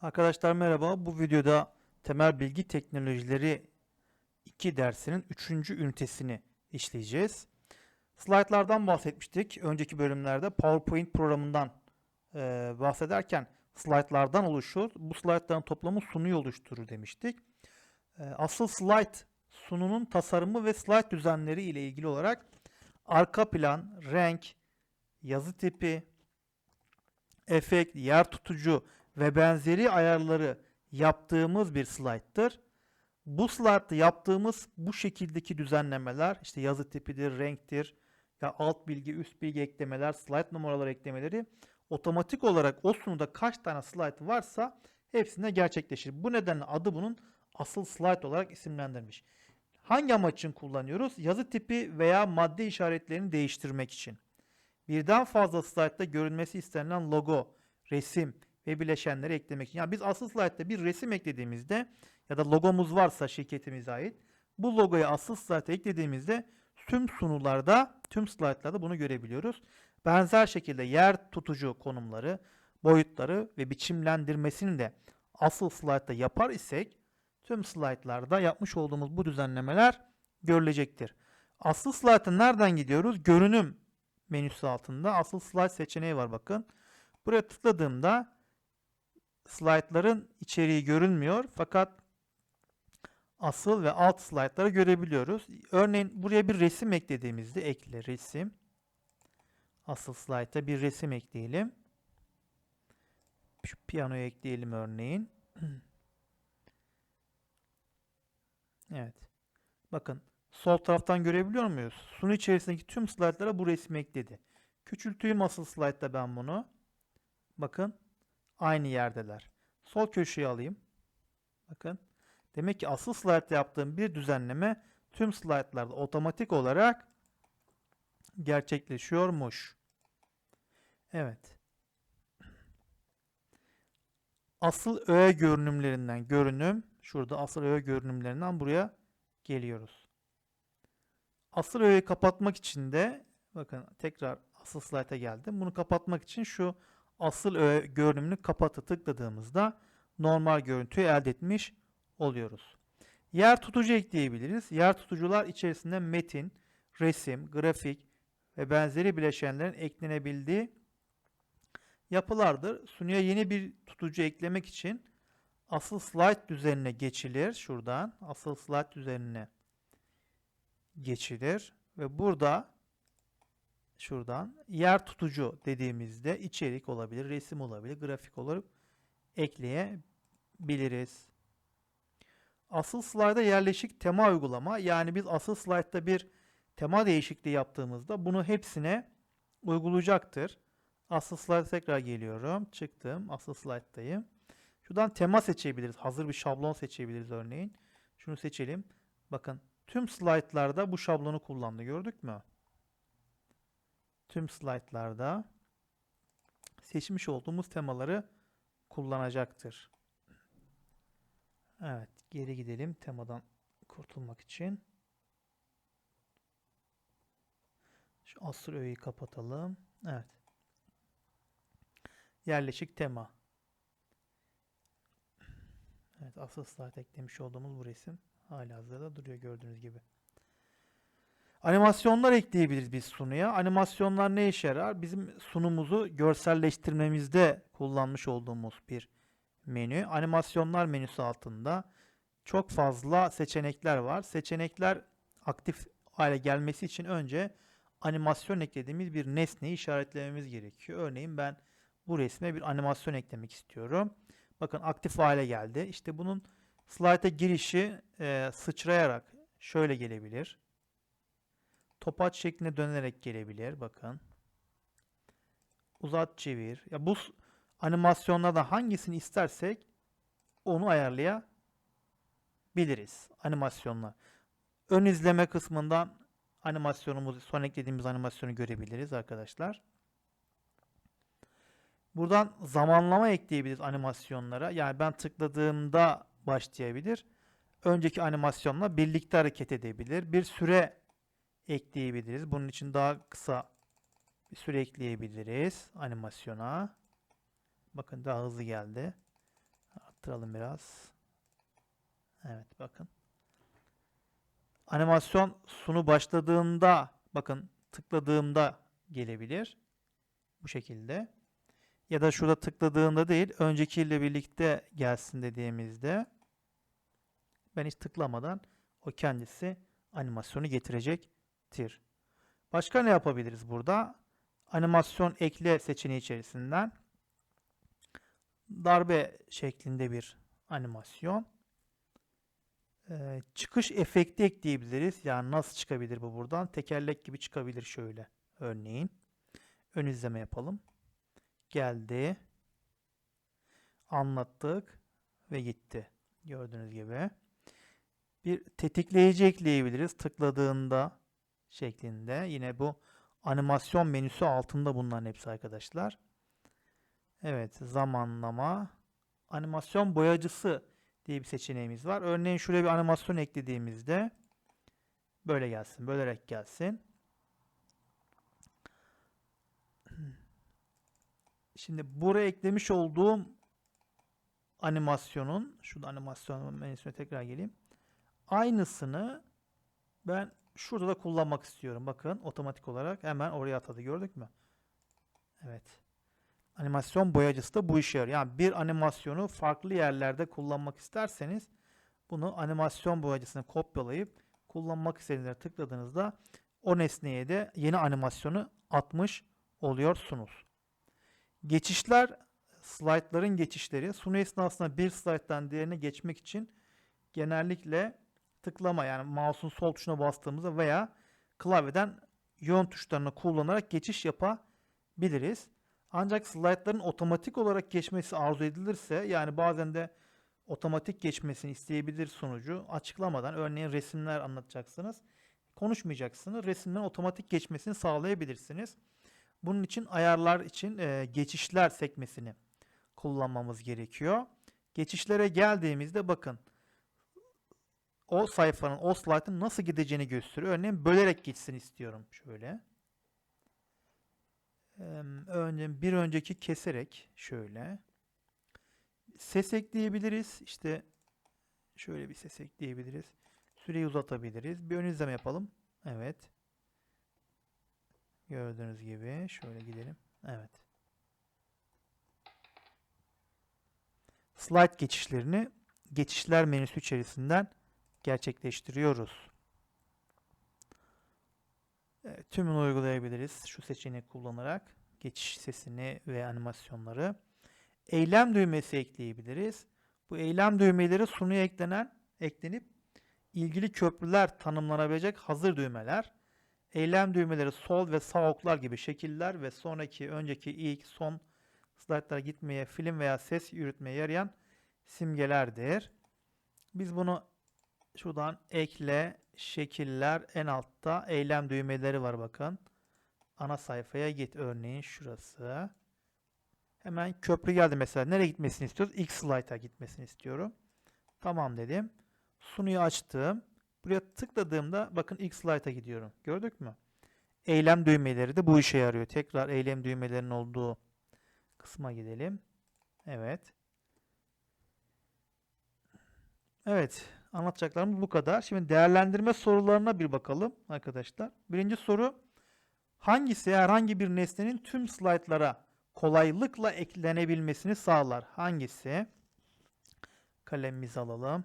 Arkadaşlar merhaba. Bu videoda temel bilgi teknolojileri 2 dersinin 3. ünitesini işleyeceğiz. Slaytlardan bahsetmiştik. Önceki bölümlerde PowerPoint programından e, bahsederken slaytlardan oluşur. Bu slaytların toplamı sunuyu oluşturur demiştik. E, asıl slayt sununun tasarımı ve slayt düzenleri ile ilgili olarak arka plan, renk, yazı tipi, efekt, yer tutucu ve benzeri ayarları yaptığımız bir slayttır. Bu slaytta yaptığımız bu şekildeki düzenlemeler işte yazı tipidir, renktir, ya alt bilgi, üst bilgi eklemeler, slide numaraları eklemeleri otomatik olarak o sunuda kaç tane slide varsa hepsinde gerçekleşir. Bu nedenle adı bunun asıl slide olarak isimlendirmiş. Hangi amaç için kullanıyoruz? Yazı tipi veya madde işaretlerini değiştirmek için. Birden fazla slaytta görünmesi istenilen logo, resim ve bileşenleri eklemek için. Yani biz asıl slaytta bir resim eklediğimizde ya da logomuz varsa şirketimize ait bu logoyu asıl slayta eklediğimizde tüm sunularda, tüm slaytlarda bunu görebiliyoruz. Benzer şekilde yer tutucu konumları, boyutları ve biçimlendirmesini de asıl slaytta yapar isek tüm slaytlarda yapmış olduğumuz bu düzenlemeler görülecektir. Asıl slayta nereden gidiyoruz? Görünüm menüsü altında asıl slide seçeneği var bakın. Buraya tıkladığımda slaytların içeriği görünmüyor fakat asıl ve alt slaytları görebiliyoruz. Örneğin buraya bir resim eklediğimizde ekle resim. Asıl slayta bir resim ekleyelim. Şu piyanoyu ekleyelim örneğin. Evet. Bakın sol taraftan görebiliyor muyuz? Sunu içerisindeki tüm slaytlara bu resmi ekledi. Küçülteyim asıl slaytta ben bunu. Bakın aynı yerdeler. Sol köşeye alayım. Bakın. Demek ki asıl slaytta yaptığım bir düzenleme tüm slaytlarda otomatik olarak gerçekleşiyormuş. Evet. Asıl öğe görünümlerinden görünüm. Şurada asıl öğe görünümlerinden buraya geliyoruz. Asıl öğeyi kapatmak için de bakın tekrar asıl slayta geldim. Bunu kapatmak için şu asıl görünümünü kapatı tıkladığımızda normal görüntüyü elde etmiş oluyoruz. Yer tutucu ekleyebiliriz. Yer tutucular içerisinde metin, resim, grafik ve benzeri bileşenlerin eklenebildiği yapılardır. Sunuya yeni bir tutucu eklemek için asıl slide düzenine geçilir. Şuradan asıl slide düzenine geçilir ve burada şuradan yer tutucu dediğimizde içerik olabilir, resim olabilir, grafik olur ekleyebiliriz. Asıl slayda yerleşik tema uygulama yani biz asıl slaytta bir tema değişikliği yaptığımızda bunu hepsine uygulayacaktır. Asıl slayda tekrar geliyorum. Çıktım. Asıl slayttayım. Şuradan tema seçebiliriz. Hazır bir şablon seçebiliriz örneğin. Şunu seçelim. Bakın tüm slaytlarda bu şablonu kullandı. Gördük mü? Tüm slaytlarda seçmiş olduğumuz temaları kullanacaktır. Evet, geri gidelim temadan kurtulmak için. Şu öğeyi kapatalım. Evet. Yerleşik tema. Evet, asıl slide eklemiş olduğumuz bu resim halihazırda duruyor gördüğünüz gibi. Animasyonlar ekleyebiliriz biz sunuya. Animasyonlar ne işe yarar? Bizim sunumuzu görselleştirmemizde kullanmış olduğumuz bir menü. Animasyonlar menüsü altında çok fazla seçenekler var. Seçenekler aktif hale gelmesi için önce animasyon eklediğimiz bir nesneyi işaretlememiz gerekiyor. Örneğin ben bu resme bir animasyon eklemek istiyorum. Bakın aktif hale geldi. İşte bunun slide'a girişi e, sıçrayarak şöyle gelebilir. Topaç şeklinde dönerek gelebilir. Bakın. Uzat çevir. Ya bu animasyonlardan hangisini istersek onu ayarlayabiliriz. Animasyonlar. Ön izleme kısmından animasyonumuzu, son eklediğimiz animasyonu görebiliriz arkadaşlar. Buradan zamanlama ekleyebiliriz animasyonlara. Yani ben tıkladığımda başlayabilir. Önceki animasyonla birlikte hareket edebilir. Bir süre ekleyebiliriz. Bunun için daha kısa bir süre ekleyebiliriz animasyona. Bakın daha hızlı geldi. Arttıralım biraz. Evet bakın. Animasyon sunu başladığında bakın tıkladığımda gelebilir. Bu şekilde. Ya da şurada tıkladığımda değil öncekiyle birlikte gelsin dediğimizde ben hiç tıklamadan o kendisi animasyonu getirecektir. Başka ne yapabiliriz burada? Animasyon ekle seçeneği içerisinden darbe şeklinde bir animasyon. Ee, çıkış efekti ekleyebiliriz. Yani nasıl çıkabilir bu buradan? Tekerlek gibi çıkabilir şöyle. Örneğin. Ön izleme yapalım. Geldi. Anlattık. Ve gitti. Gördüğünüz gibi. Bir tetikleyici ekleyebiliriz. Tıkladığında şeklinde. Yine bu animasyon menüsü altında bunların hepsi arkadaşlar. Evet. Zamanlama. Animasyon boyacısı diye bir seçeneğimiz var. Örneğin şuraya bir animasyon eklediğimizde böyle gelsin. Bölerek gelsin. Şimdi buraya eklemiş olduğum animasyonun şurada animasyon menüsüne tekrar geleyim. Aynısını ben şurada da kullanmak istiyorum. Bakın otomatik olarak hemen oraya atadı. Gördük mü? Evet. Animasyon boyacısı da bu işe yarıyor. Yani bir animasyonu farklı yerlerde kullanmak isterseniz bunu animasyon boyacısına kopyalayıp kullanmak istediğinizde tıkladığınızda o nesneye de yeni animasyonu atmış oluyorsunuz. Geçişler, slaytların geçişleri sunu esnasında bir slayttan diğerine geçmek için genellikle tıklama yani mouse'un sol tuşuna bastığımızda veya klavyeden yön tuşlarını kullanarak geçiş yapabiliriz. Ancak slaytların otomatik olarak geçmesi arzu edilirse yani bazen de otomatik geçmesini isteyebilir sonucu açıklamadan örneğin resimler anlatacaksınız. Konuşmayacaksınız. Resimlerin otomatik geçmesini sağlayabilirsiniz. Bunun için ayarlar için e, geçişler sekmesini kullanmamız gerekiyor. Geçişlere geldiğimizde bakın o sayfanın, o slaytın nasıl gideceğini gösteriyor. Örneğin bölerek gitsin istiyorum. Şöyle. Örneğin bir önceki keserek şöyle. Ses ekleyebiliriz. İşte şöyle bir ses ekleyebiliriz. Süreyi uzatabiliriz. Bir ön izleme yapalım. Evet. Gördüğünüz gibi şöyle gidelim. Evet. Slide geçişlerini geçişler menüsü içerisinden gerçekleştiriyoruz. Evet, tümünü uygulayabiliriz şu seçeneği kullanarak. Geçiş sesini ve animasyonları. Eylem düğmesi ekleyebiliriz. Bu eylem düğmeleri sunuya eklenen, eklenip ilgili köprüler tanımlanabilecek hazır düğmeler. Eylem düğmeleri sol ve sağ oklar gibi şekiller ve sonraki, önceki, ilk, son slaytlara gitmeye, film veya ses yürütmeye yarayan simgelerdir. Biz bunu şuradan ekle, şekiller en altta eylem düğmeleri var bakın. Ana sayfaya git örneğin şurası. Hemen köprü geldi mesela. Nereye gitmesini istiyoruz? X slide'a gitmesini istiyorum. Tamam dedim. Sunuyu açtım. Buraya tıkladığımda bakın X slide'a gidiyorum. Gördük mü? Eylem düğmeleri de bu işe yarıyor. Tekrar eylem düğmelerinin olduğu kısma gidelim. Evet. Evet. Anlatacaklarımız bu kadar. Şimdi değerlendirme sorularına bir bakalım arkadaşlar. Birinci soru. Hangisi herhangi bir nesnenin tüm slaytlara kolaylıkla eklenebilmesini sağlar? Hangisi? Kalemimizi alalım.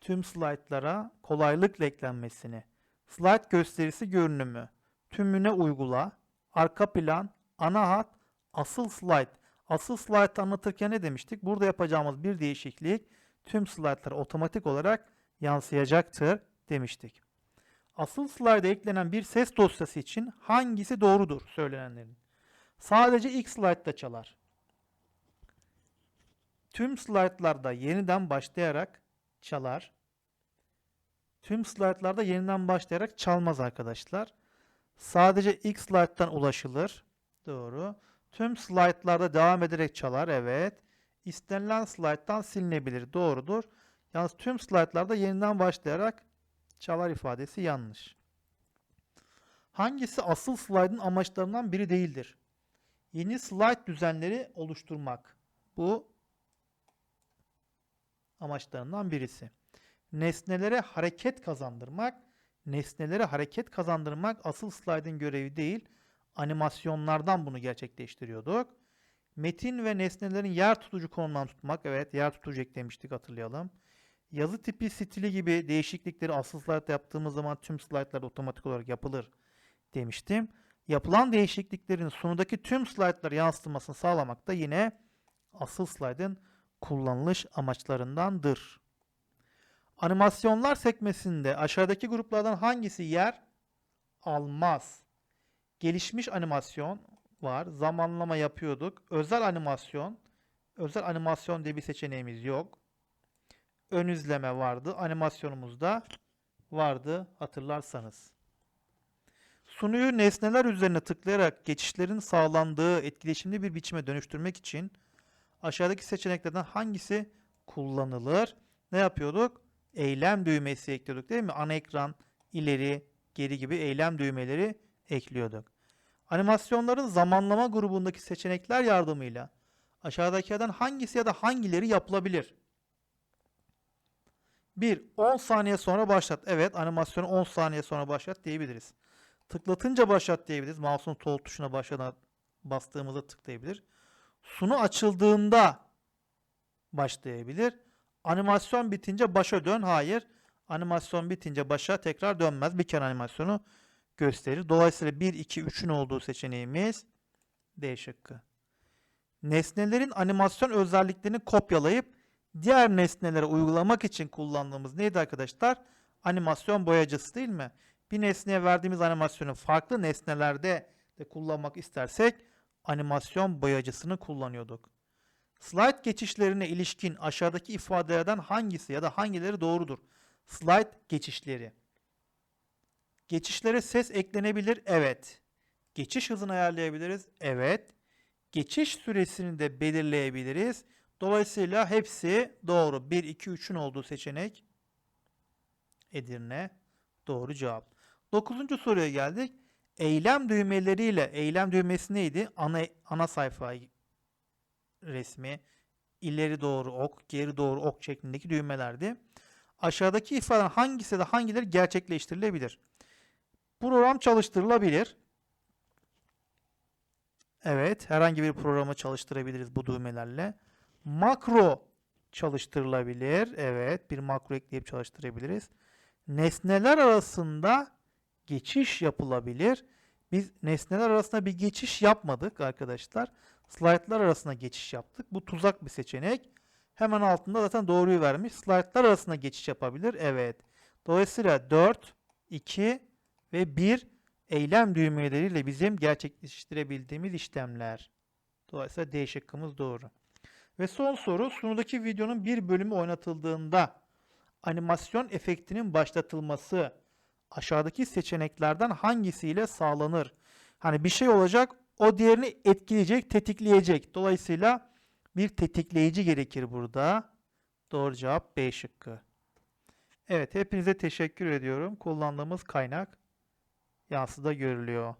Tüm slaytlara kolaylıkla eklenmesini. Slide gösterisi görünümü. Tümüne uygula. Arka plan. Ana hat. Asıl slide. Asıl slide anlatırken ne demiştik? Burada yapacağımız bir değişiklik tüm slaytlara otomatik olarak yansıyacaktır demiştik. Asıl slayda eklenen bir ses dosyası için hangisi doğrudur söylenenlerin? Sadece ilk slaytta çalar. Tüm slaytlarda yeniden başlayarak çalar. Tüm slaytlarda yeniden başlayarak çalmaz arkadaşlar. Sadece ilk slayttan ulaşılır. Doğru. Tüm slaytlarda devam ederek çalar. Evet. İstenilen slayttan silinebilir. Doğrudur. Yalnız tüm slaytlarda yeniden başlayarak çalar ifadesi yanlış. Hangisi asıl slaytın amaçlarından biri değildir? Yeni slide düzenleri oluşturmak. Bu amaçlarından birisi. Nesnelere hareket kazandırmak, nesnelere hareket kazandırmak asıl slide'ın görevi değil, animasyonlardan bunu gerçekleştiriyorduk. Metin ve nesnelerin yer tutucu konumdan tutmak, evet yer tutucu eklemiştik hatırlayalım. Yazı tipi, stili gibi değişiklikleri asıl slide'da yaptığımız zaman tüm slide'larda otomatik olarak yapılır demiştim. Yapılan değişikliklerin sonundaki tüm slaytlara yansıtılmasını sağlamak da yine asıl slaytın kullanılış amaçlarındandır. Animasyonlar sekmesinde aşağıdaki gruplardan hangisi yer almaz? Gelişmiş animasyon var. Zamanlama yapıyorduk. Özel animasyon. Özel animasyon diye bir seçeneğimiz yok. Ön izleme vardı. Animasyonumuz da vardı hatırlarsanız. Sunuyu nesneler üzerine tıklayarak geçişlerin sağlandığı etkileşimli bir biçime dönüştürmek için aşağıdaki seçeneklerden hangisi kullanılır? Ne yapıyorduk? Eylem düğmesi ekliyorduk değil mi? Ana ekran, ileri, geri gibi eylem düğmeleri ekliyorduk. Animasyonların zamanlama grubundaki seçenekler yardımıyla aşağıdakilerden hangisi ya da hangileri yapılabilir? 1. 10 saniye sonra başlat. Evet animasyonu 10 saniye sonra başlat diyebiliriz. Tıklatınca başlat diyebiliriz. Mouse'un sol tuşuna başlana bastığımızda tıklayabilir. Sunu açıldığında başlayabilir. Animasyon bitince başa dön. Hayır. Animasyon bitince başa tekrar dönmez. Bir kere animasyonu gösterir. Dolayısıyla 1, 2, 3'ün olduğu seçeneğimiz D şıkkı. Nesnelerin animasyon özelliklerini kopyalayıp diğer nesnelere uygulamak için kullandığımız neydi arkadaşlar? Animasyon boyacısı değil mi? Bir nesneye verdiğimiz animasyonu farklı nesnelerde de kullanmak istersek animasyon boyacısını kullanıyorduk. Slide geçişlerine ilişkin aşağıdaki ifadelerden hangisi ya da hangileri doğrudur? Slide geçişleri. Geçişlere ses eklenebilir. Evet. Geçiş hızını ayarlayabiliriz. Evet. Geçiş süresini de belirleyebiliriz. Dolayısıyla hepsi doğru. 1, 2, 3'ün olduğu seçenek Edirne. Doğru cevap. Dokuzuncu soruya geldik. Eylem düğmeleriyle, eylem düğmesi neydi? Ana, ana sayfa resmi, ileri doğru ok, geri doğru ok şeklindeki düğmelerdi. Aşağıdaki ifadeler hangisi de hangileri gerçekleştirilebilir? Program çalıştırılabilir. Evet, herhangi bir programı çalıştırabiliriz bu düğmelerle. Makro çalıştırılabilir. Evet, bir makro ekleyip çalıştırabiliriz. Nesneler arasında geçiş yapılabilir. Biz nesneler arasında bir geçiş yapmadık arkadaşlar. Slaytlar arasında geçiş yaptık. Bu tuzak bir seçenek. Hemen altında zaten doğruyu vermiş. Slaytlar arasında geçiş yapabilir. Evet. Dolayısıyla 4, 2 ve 1 eylem düğmeleriyle bizim gerçekleştirebildiğimiz işlemler. Dolayısıyla D şıkkımız doğru. Ve son soru sunudaki videonun bir bölümü oynatıldığında animasyon efektinin başlatılması aşağıdaki seçeneklerden hangisiyle sağlanır? Hani bir şey olacak o diğerini etkileyecek, tetikleyecek. Dolayısıyla bir tetikleyici gerekir burada. Doğru cevap B şıkkı. Evet hepinize teşekkür ediyorum. Kullandığımız kaynak yansıda görülüyor.